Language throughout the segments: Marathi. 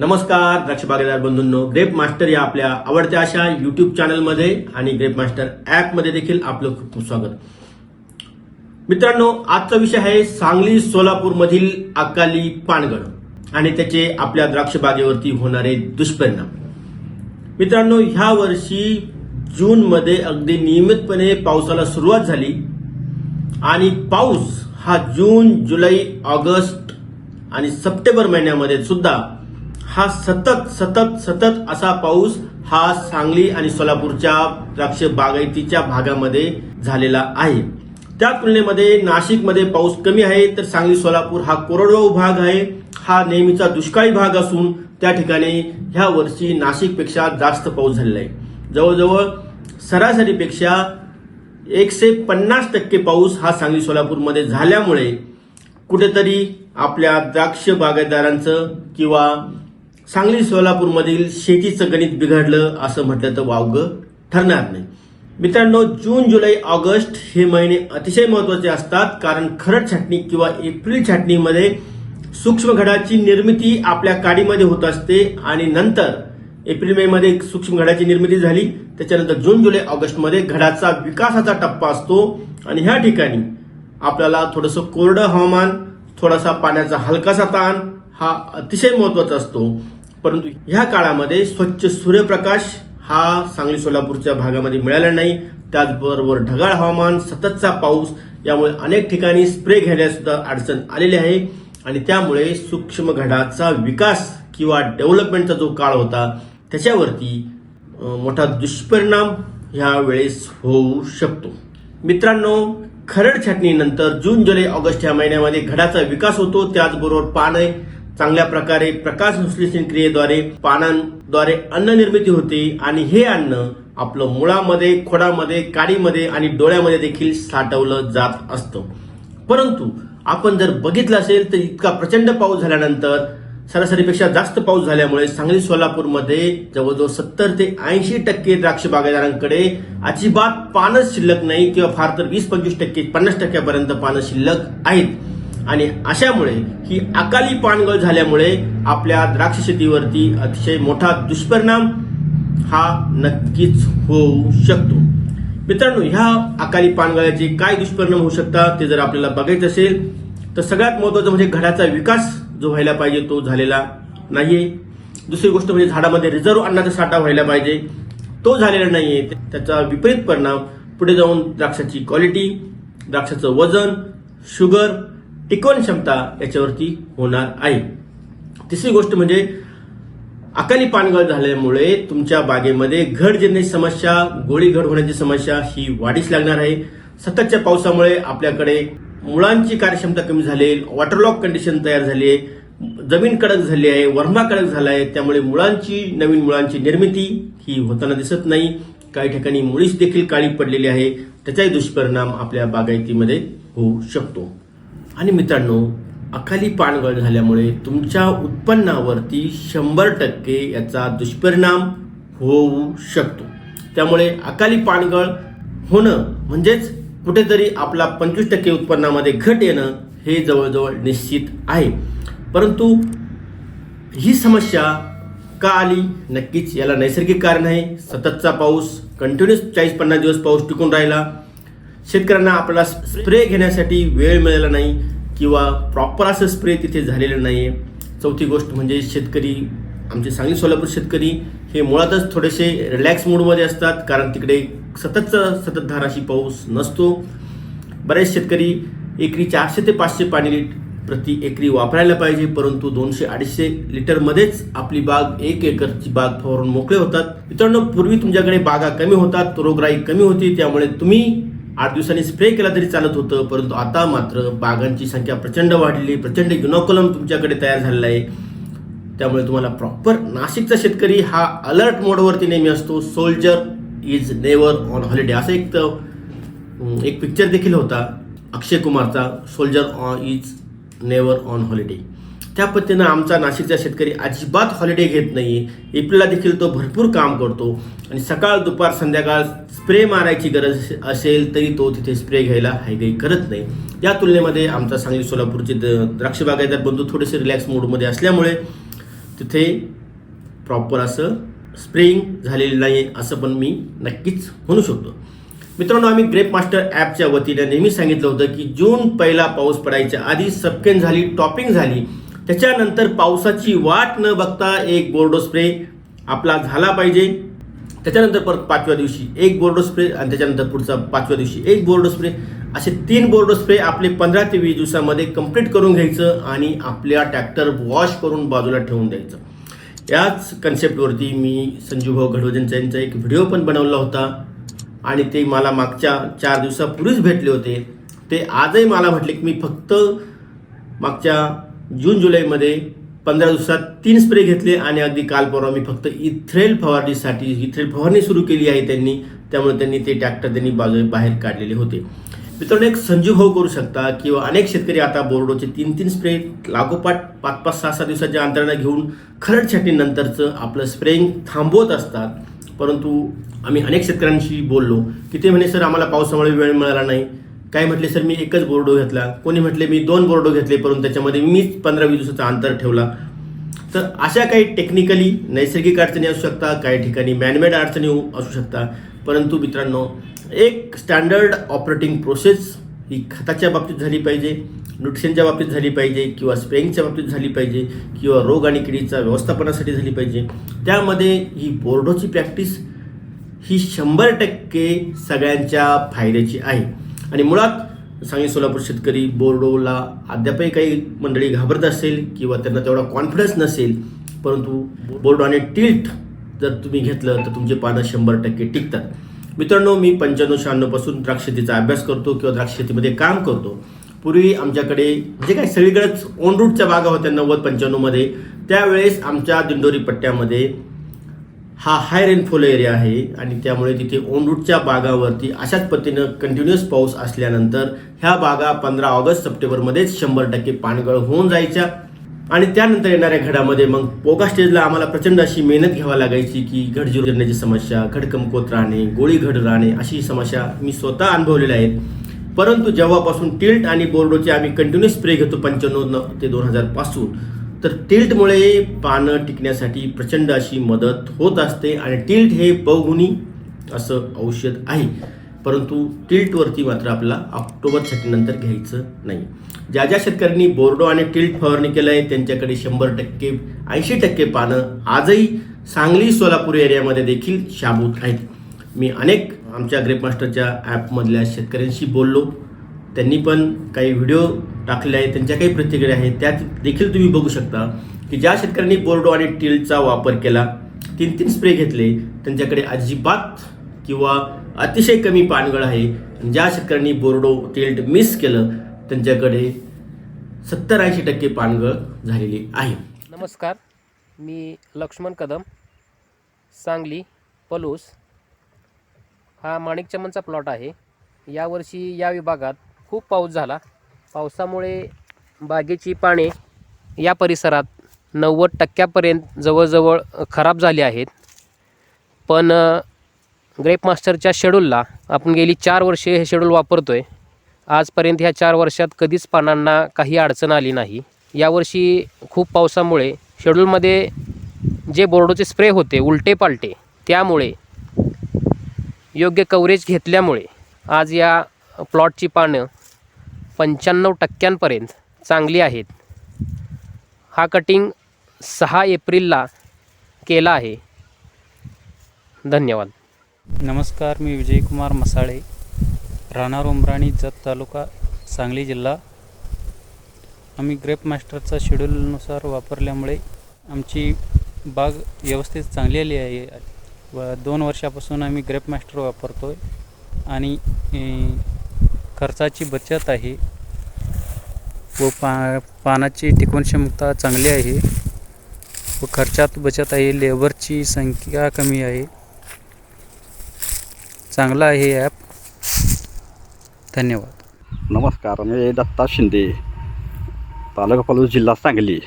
नमस्कार द्राक्ष बागेदार बंधूंनो. ग्रेप मास्टर या आपल्या आवडत्या अशा युट्यूब चॅनलमध्ये आणि ग्रेप मास्टर ॲपमध्ये देखील आपलं खूप खूप स्वागत. मित्रांनो आजचा विषय आहे सांगली सोलापूरमधील अकाली पानगड आणि त्याचे आपल्या द्राक्ष बागेवरती होणारे दुष्परिणाम. मित्रांनो ह्या वर्षी जूनमध्ये अगदी नियमितपणे पावसाला सुरुवात झाली आणि पाऊस हा जून जुलै ऑगस्ट आणि सप्टेंबर महिन्यामध्ये सुद्धा हा सतत सतत सतत असा पाऊस हा सांगली आणि सोलापूरच्या द्राक्ष बागायतीच्या भागामध्ये झालेला आहे. त्या तुलनेमध्ये नाशिकमध्ये पाऊस कमी आहे तर सांगली सोलापूर हा कोरडवाहू भाग आहे. हा नेहमीचा दुष्काळी भाग असून त्या ठिकाणी ह्या वर्षी नाशिकपेक्षा जास्त पाऊस झालेला आहे. जवळजवळ सरासरीपेक्षा एकशे पन्नास टक्के पाऊस हा सांगली सोलापूरमध्ये झाल्यामुळे कुठेतरी आपल्या द्राक्ष बागायतदारांचं किंवा सांगली सोलापूरमधील शेतीचं गणित बिघडलं असं म्हटलं तर वावगं ठरणार नाही. मित्रांनो जून जुलै ऑगस्ट हे महिने अतिशय महत्त्वाचे असतात कारण खरड छाटणी किंवा एप्रिल छाटणीमध्ये सूक्ष्म घडाची निर्मिती आपल्या काडीमध्ये होत असते आणि नंतर एप्रिल मे मध्ये सूक्ष्म घडाची निर्मिती झाली. त्याच्यानंतर जून जुलै ऑगस्टमध्ये घडाचा विकासाचा टप्पा असतो आणि ह्या ठिकाणी आपल्याला थोडंसं कोरडं हवामान थोडासा पाण्याचा हलकासा ताण हा अतिशय महत्त्वाचा असतो. परंतु ह्या काळामध्ये स्वच्छ सूर्यप्रकाश हा सांगली सोलापूरच्या भागामध्ये मिळाला नाही. त्याचबरोबर ढगाळ हवामान सततचा पाऊस यामुळे अनेक ठिकाणी स्प्रे घेण्यास सुद्धा अडचण आलेली आहे. आणि त्यामुळे सूक्ष्म घडाचा विकास किंवा डेव्हलपमेंटचा जो काळ होता त्याच्यावरती मोठा दुष्परिणाम ह्या वेळेस होऊ शकतो. मित्रांनो खरड छाटणीनंतर जून जुलै ऑगस्ट या महिन्यामध्ये घडाचा विकास होतो. त्याचबरोबर पाने चांगल्या प्रकारे प्रकाश संश्लेषण क्रियेद्वारे पानांद्वारे अन्न निर्मिती होते आणि हे अन्न आपलं मुळामध्ये खोडामध्ये काडीमध्ये आणि डोळ्यामध्ये देखील साठवलं जात असतं. परंतु आपण जर बघितलं असेल तर इतका प्रचंड पाऊस झाल्यानंतर सरासरीपेक्षा जास्त पाऊस झाल्यामुळे सांगली सोलापूरमध्ये जवळजवळ सत्तर ते ऐंशी टक्के द्राक्ष बागायदारांकडे अजिबात पानच शिल्लक नाही किंवा फार तर वीस पंचवीस टक्के पन्नास टक्क्यापर्यंत पानं शिल्लक आहेत. आणि अशामुळे ही अकाली पानगळ झाल्यामुळे आपल्या द्राक्ष शेतीवरती अतिशय मोठा दुष्परिणाम हा नक्कीच होऊ शकतो. मित्रांनो ह्या अकाली पानगळ्याचे काय दुष्परिणाम होऊ शकतात ते जर आपल्याला बघायचं असेल तर सगळ्यात महत्वाचं म्हणजे घडाचा विकास जो व्हायला पाहिजे तो झालेला नाहीये. दुसरी गोष्ट म्हणजे झाडामध्ये रिझर्व्ह अन्नाचा साठा व्हायला पाहिजे. तो झालेला नाहीये. त्याचा विपरीत परिणाम पुढे जाऊन द्राक्षाची क्वालिटी द्राक्षाचं वजन शुगर टिकवण क्षमता याच्यावरती होणार आहे. तिसरी गोष्ट म्हणजे अकाली पानगळ झाल्यामुळे तुमच्या बागेमध्ये घड समस्या गोळी घड होण्याची समस्या ही वाढीस लागणार आहे. सततच्या पावसामुळे आपल्याकडे मुळांची कार्यक्षमता कमी झाली वॉटरलॉक कंडिशन तयार झाली आहे जमीन कडक झाली आहे वर्मा कडक झाला आहे त्यामुळे मुळांची नवीन मुळांची निर्मिती ही होताना दिसत नाही. काही ठिकाणी मुळीच देखील काळी पडलेली आहे त्याचाही दुष्परिणाम आपल्या बागायतीमध्ये होऊ शकतो. आणि मित्रांनो अकाली पानगळ झाल्यामुळे तुमच्या उत्पन्नावरती शंभर टक्के याचा दुष्परिणाम होऊ शकतो. त्यामुळे अकाली पानगळ होणं म्हणजेच कुठेतरी आपला पंचवीस टक्के उत्पन्नामध्ये घट येणं हे जवळजवळ निश्चित आहे. परंतु ही समस्या का आली? नक्कीच याला नैसर्गिक कारण आहे. सततचा पाऊस कंटिन्युअस चाळीस पन्नास दिवस पाऊस टिकून राहिला. शेतकऱ्यांना आपल्याला स्प्रे घेण्यासाठी वेळ मिळाला नाही किंवा प्रॉपर असं स्प्रे तिथे झालेलं नाही आहे चौथी गोष्ट म्हणजे शेतकरी आमचे सांगली सोलापूर शेतकरी हे मुळातच थोडेसे रिलॅक्स मूडमध्ये असतात कारण तिकडे सततचा सतत धाराशी पाऊस नसतो. बरेच शेतकरी एकरी चारशे ते पाचशे पाणी लिट प्रति एकरी वापरायला पाहिजे परंतु दोनशे अडीचशे लिटरमध्येच आपली बाग एक एकरची बाग फवारून मोकळे होतात. मित्रांनो पूर्वी तुमच्याकडे बागा कमी होतात रोगराई कमी होती त्यामुळे तुम्ही आठ दिवसांनी स्प्रे केला तरी चालत होतं परंतु आता मात्र बागांची संख्या प्रचंड वाढली प्रचंड युनोकोलम तुमच्याकडे तयार झालेला आहे. त्यामुळे तुम्हाला प्रॉपर नाशिकचा शेतकरी हा अलर्ट मोडवरती नेहमी असतो. Soldier is never on holiday असं एक तर, एक पिक्चर देखील होता अक्षय कुमारचा. Soldier on is never on holiday त्या पद्धतीनं आमचा नाशिकचा शेतकरी अजिबात हॉलिडे घेत नाही एप्रिलला देखील तो भरपूर काम करतो. आणि सकाळ दुपार संध्याकाळ स्प्रे मारायची गरज असेल तरी तो तिथे स्प्रे घ्यायला हायगाई करत नाही. या तुलनेमध्ये आमचा सांगली सोलापूरचे द- द्राक्ष बागायतदार बंधू थोडेसे रिलॅक्स मूडमध्ये असल्यामुळे तिथे प्रॉपर असं स्प्रेइंग झालेलं नाही असं पण मी नक्कीच म्हणू शकतो. मित्रांनो आम्ही ग्रेप मास्टर ॲपच्या वतीने नेहमी सांगितलं होतं की जून पहिला पाऊस पडायच्या आधी सपकेन झाली टॉपिंग झाली. त्याच्यानंतर पावसाची वाट न बघता एक बोर्डो स्प्रे आपला झाला पाहिजे. त्याच्यानंतर परत पाचव्या दिवशी एक बोर्डो स्प्रे आणि त्याच्यानंतर पुढचा पाचव्या दिवशी एक बोर्डो स्प्रे. असे तीन बोर्डो स्प्रे आपले पंधरा ते वीस दिवसामध्ये कंप्लीट करून घ्यायचं आणि आपल्या ट्रॅक्टर वॉश करून बाजूला ठेवून द्यायचं. याच कन्सेप्टवरती मी संजूभाऊ घडवजनचा यांचा एक व्हिडिओ पण बनवला होता आणि ते मला मागच्या चार दिवसापूर्वीच भेटले होते. ते आजही मला म्हटले की मी फक्त मागच्या जून जुलैमध्ये पंधरा दिवसात तीन स्प्रे घेतले आणि अगदी काल परवा मी फक्त इथ्रेल फवारणीसाठी इथ्रेल फवारणी सुरू केली आहे त्यांनी. त्यामुळे त्यांनी ते ट्रॅक्टर त्यांनी बाजू बाहेर काढलेले होते. मित्रांनो एक संजीव भाऊ करू शकता किंवा अनेक शेतकरी आता बोर्डोचे तीन तीन स्प्रे लागोपाठ पाच पाच सहा सहा दिवसाच्या अंतराने घेऊन खरड छाटणीनंतरचं आपलं स्प्रेइंग थांबवत असतात. परंतु आम्ही अनेक शेतकऱ्यांशी बोललो की ते म्हणे सर आम्हाला पावसामुळे वेळ मिळाला नाही. काय म्हटले सर मी एकच बोर्डो घेतला. कोणी म्हटले मी दोन बोर्डो घेतले परंतु त्याच्यामध्ये मीच पंधरा वीस दिवसाचा अंतर ठेवला. तर अशा काही टेक्निकली नैसर्गिक अडचणी असू शकतात काही ठिकाणी मॅनमेड अडचणी हो-, असू शकतात. परंतु मित्रांनो एक स्टँडर्ड ऑपरेटिंग प्रोसेस ही खताच्या बाबतीत झाली पाहिजे न्यूट्रिशनच्या बाबतीत झाली पाहिजे किंवा स्प्रेइंगच्या बाबतीत झाली पाहिजे किंवा रोग आणि किडीचा व्यवस्थापनासाठी झाली पाहिजे. त्यामध्ये ही बोर्डोची प्रॅक्टिस ही शंभर टक्के सगळ्यांच्या फायद्याची आहे. आणि मुळात सांगली सोलापूर शेतकरी बोर्डोला अद्यापही काही मंडळी घाबरत असेल किंवा त्यांना तेवढा कॉन्फिडन्स नसेल परंतु बोर्डो आणि टिल्ट जर तुम्ही घेतलं तर तुमचे पानं शंभर टक्के टिकतात. मित्रांनो मी पंच्याण्णव शहाण्णवपासून द्राक्ष शेतीचा अभ्यास करतो किंवा द्राक्ष शेतीमध्ये काम करतो. पूर्वी आमच्याकडे जे काही सगळीकडेच ऑन रूटच्या बागा होत्या नव्वद पंच्याण्णवमध्ये त्यावेळेस आमच्या दिंडोरी पट्ट्यामध्ये हा हाय रेनफॉल एरिया आहे आणि त्यामुळे तिथे ओनरूटच्या बागावरती अशाच पद्धतीनं कंटिन्युअस पाऊस असल्यानंतर ह्या बागा पंधरा ऑगस्ट सप्टेंबरमध्येच शंभर टक्के पाणगळ होऊन जायच्या. आणि त्यानंतर येणाऱ्या घडामध्ये मग पोगा स्टेजला आम्हाला प्रचंड अशी मेहनत घ्यावी लागायची की घडजीर करण्याची समस्या घडकमकोत राहणे गोळी घड राहणे अशी समस्या मी स्वतः अनुभवलेल्या आहेत. परंतु जेव्हापासून टिल्ट आणि बोर्डोचे आम्ही कंटिन्युअस स्प्रे घेतो पंच्याण्णव ते दोन हजारपासून तर टिल्टमुळे पानं टिकण्यासाठी प्रचंड अशी मदत होत असते आणि टिल्ट हे बहुगुणी असं औषध आहे. परंतु टिल्टवरती मात्र आपल्याला ऑक्टोबर छाटणीनंतर घ्यायचं नाही. ज्या ज्या शेतकऱ्यांनी बोर्डो आणि टिल्ट फवारणी केलं आहे त्यांच्याकडे शंभर टक्के ऐंशी टक्के पानं आजही सांगली सोलापूर एरियामध्ये देखील शाबूत आहेत. मी अनेक आमच्या ग्रेपमास्टरच्या ॲपमधल्या शेतकऱ्यांशी बोललो. त्यांनी पण काही व्हिडिओ टाकले आहेत त्यांच्या काही प्रतिक्रिया आहेत. त्यात देखील तुम्ही बघू शकता की ज्या शेतकऱ्यांनी बोर्डो आणि टिल्टचा वापर केला तीन तीन स्प्रे घेतले त्यांच्याकडे अजिबात किंवा अतिशय कमी पानगळ आहे. ज्या शेतकऱ्यांनी बोर्डो टिल्ट मिस केलं त्यांच्याकडे सत्तर ऐंशी टक्के पानगळ झालेली आहे. नमस्कार. मी लक्ष्मण कदम सांगली पलूस. हा माणिक चमनचा प्लॉट आहे. यावर्षी या विभागात खूप पाऊस झाला. पावसामुळे बागेची पाने या परिसरात नव्वद टक्क्यापर्यंत जवळजवळ खराब झाली आहेत. पण ग्रेप मास्टरच्या शेड्यूलला आपण गेली चार वर्षे हे शेड्यूल वापरतो आहे आजपर्यंत ह्या चार वर्षात कधीच पानांना काही अडचण आली नाही. यावर्षी खूप पावसामुळे शेड्यूलमध्ये जे बोर्डोचे स्प्रे होते उलटे पालटे त्यामुळे योग्य कव्हरेज घेतल्यामुळे आज या प्लॉटची पानं पंच्याण्णव टक्क्यांपर्यंत चांगली आहेत. हा कटिंग सहा एप्रिलला केला आहे. धन्यवाद. नमस्कार मी विजयकुमार मसाळे राहणार उमराणी जत तालुका सांगली जिल्हा. आम्ही ग्रेप मास्टरचा शेड्यूलनुसार वापरल्यामुळे आमची बाग व्यवस्थित चांगली आली आहे. व दोन वर्षापासून आम्ही ग्रेप मास्टर वापरतो आहे आणि खर्चाची बचत आहे. व पा पानाची टिकवणक्षमता चांगली आहे व खर्चात बचत आहे लेबरची संख्या कमी आहे. चांगला आहे हे ॲप धन्यवाद. नमस्कार मी दत्ता शिंदे तालुका पालू जिल्हा सांगली.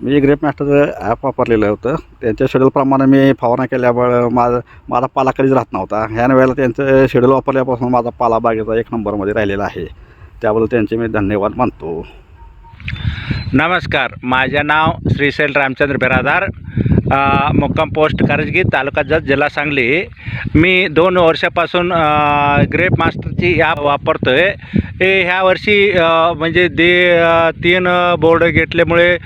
मी ग्रेप मास्टरचं ॲप वापरलेलं होतं. त्यांच्या शेड्यूलप्रमाणे मी फवारणी केल्यामुळे माझा माझा पाला कधीच राहत नव्हता. ह्या वेळेला त्यांचं शेड्यूल वापरल्यापासून माझा पाला बागेचा एक नंबरमध्ये राहिलेला आहे. त्याबद्दल त्यांचे मी धन्यवाद मानतो. नमस्कार. माझे नाव श्रीशैल रामचंद्र बिरादार. मुक्काम पोस्ट करजगी तालुका जत जिल्हा सांगली. मी दोन वर्षापासून ग्रेप मास्टरची ॲप वापरतो आहे हे ह्या वर्षी म्हणजे दे तीन बोर्ड घेतल्यामुळे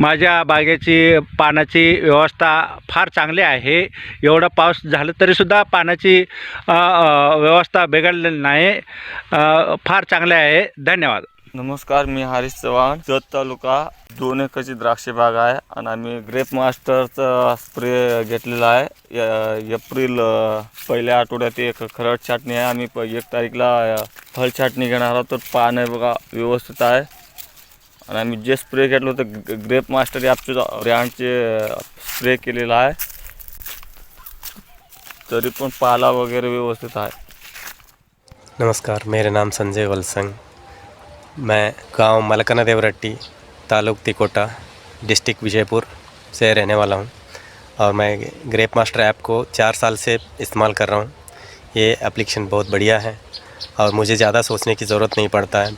माझ्या बागेची पाण्याची व्यवस्था फार चांगली आहे. एवढा पाऊस झालं तरीसुद्धा पाण्याची व्यवस्था बिघडलेली नाही. फार चांगले आहे. धन्यवाद. नमस्कार मी हरीश चव्हाण. जत तालुका दोन एकरची द्राक्षे बाग आहे आणि आम्ही ग्रेप मास्टरचा स्प्रे घेतलेला आहे. य- एप्रिल पहिल्या आठवड्यात एक खरड छाटणी आहे. आम्ही प एक तारीखला फळ छाटणी घेणार आहोत. तर पाणी बघा व्यवस्थित आहे. आणि आम्ही जे स्प्रे घेतलं होतं ग्रेप मास्टर ॲपचे ब्रँडचे स्प्रे केलेला आहे. तरी पण पाला वगैरे व्यवस्थित आहे. नमस्कार मेरे नाम संजय वलसंग. मैं गाँव मलकना देवरट्टी, तालुक तिकोटा, डिस्ट्रिक्ट विजयपुर से रहने वाला हूँ और मैं ग्रेप मास्टर ऐप को चार साल से इस्तेमाल कर रहा हूँ। ये एप्लीकेशन बहुत बढ़िया है और मुझे ज़्यादा सोचने की ज़रूरत नहीं पड़ता है।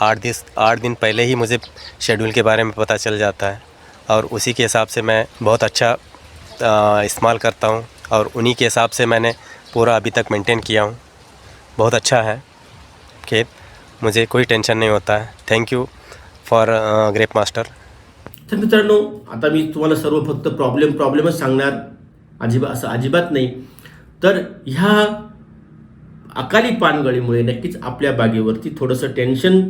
आठ दिन आठ दिन पहले ही मुझे शेड्यूल के बारे में पता चल जाता है और उसी के हिसाब से मैं बहुत अच्छा इस्तेमाल करता हूँ और उन्हीं के हिसाब से मैंने पूरा अभी तक मेंटेन किया हूँ। बहुत अच्छा है खेत। मुझे कोई टेंशन नहीं होता। है thank you for grape master तर मित्रांनो आता मी तुम्हाला सर्व फक्त प्रॉब्लेम प्रॉब्लेमच सांगणार. अजिबा असं अजिबात नाही. तर ह्या अकाली पानगळीमुळे नक्कीच आपल्या बागेवरती थोडंसं टेन्शन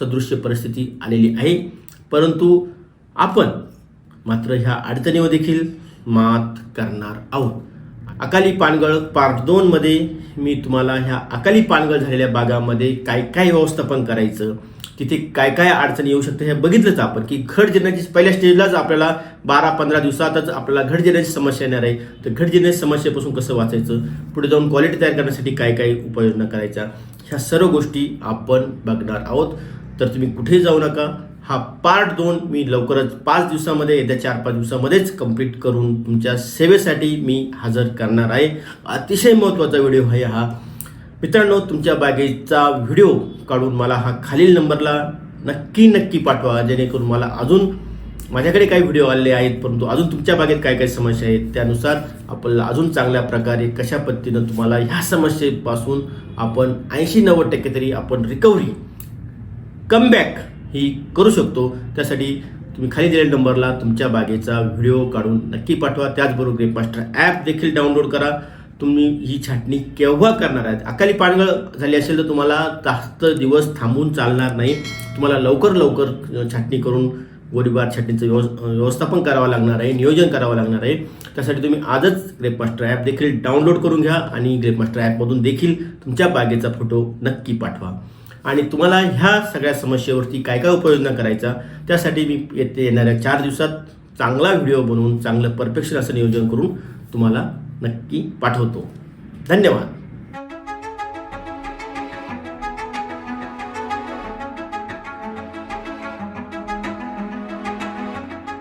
सदृश्य परिस्थिती आलेली आहे. परंतु आपण मात्र ह्या अडचणीवर देखील मात करणार आहोत. अकाली पानगळ पार्ट दोनमध्ये मी तुम्हाला ह्या अकाली पानगळ झालेल्या बागामध्ये काय काय व्यवस्थापन करायचं तिथे काय काय अडचणी येऊ शकते हे बघितलंच आपण की घट जिरण्याची पहिल्या स्टेजलाच आपल्याला बारा पंधरा दिवसातच आपल्याला घट जिरण्याची समस्या येणार आहे. तर घट जिरण्याची समस्येपासून कसं वाचायचं? पुढे जाऊन क्वालिटी तयार करण्यासाठी काय काय उपाययोजना करायच्या? ह्या सर्व गोष्टी आपण बघणार आहोत. तर तुम्ही कुठेही जाऊ नका. हा पार्ट दोन मी लवकरच पाच दिवसामध्ये येत्या चार पाच दिवसामध्येच कंप्लीट करून तुमच्या सेवेसाठी मी हजर करणार आहे. अतिशय महत्त्वाचा व्हिडिओ आहे हा. मित्रांनो तुमच्या बागेचा व्हिडिओ काढून मला हा खालील नंबरला नक्की नक्की पाठवा जेणेकरून मला अजून माझ्याकडे काही व्हिडिओ आलेले आहेत परंतु अजून तुमच्या बागेत काय काय समस्या आहेत त्यानुसार आपल्याला अजून चांगल्या प्रकारे कशा पद्धतीनं तुम्हाला ह्या समस्येपासून आपण ऐंशी नव्वद टक्के तरी आपण रिकव्हरी कमबॅक ही करू शकतो. त्यासाठी तुम्ही खाली दिलेल्या नंबरला तुमच्या बागेचा व्हिडिओ काढून नक्की पाठवा. त्याचबरोबर ग्रेपमास्टर ॲप देखील डाउनलोड करा. तुम्ही ही छाटणी केव्हा करणार आहेत? अकाली पाणगळ झाली असेल तर तुम्हाला जास्त दिवस थांबून चालणार नाही. तुम्हाला लवकर लवकर छाटणी करून गोळीबार छाटणीचं व्यव व्यवस्थापन करावं लागणार आहे नियोजन करावं लागणार आहे. त्यासाठी तुम्ही आजच ग्रेपमास्टर ॲप देखील डाउनलोड करून घ्या आणि ग्रेपमास्टर ॲपमधून देखील तुमच्या बागेचा फोटो नक्की पाठवा. आणि तुम्हाला ह्या सगळ्या समस्येवरती काय काय उपाययोजना करायचा त्यासाठी मी येते येणाऱ्या चार दिवसात चांगला व्हिडिओ बनवून चांगलं परफेक्शन असं नियोजन करून तुम्हाला नक्की पाठवतो. धन्यवाद.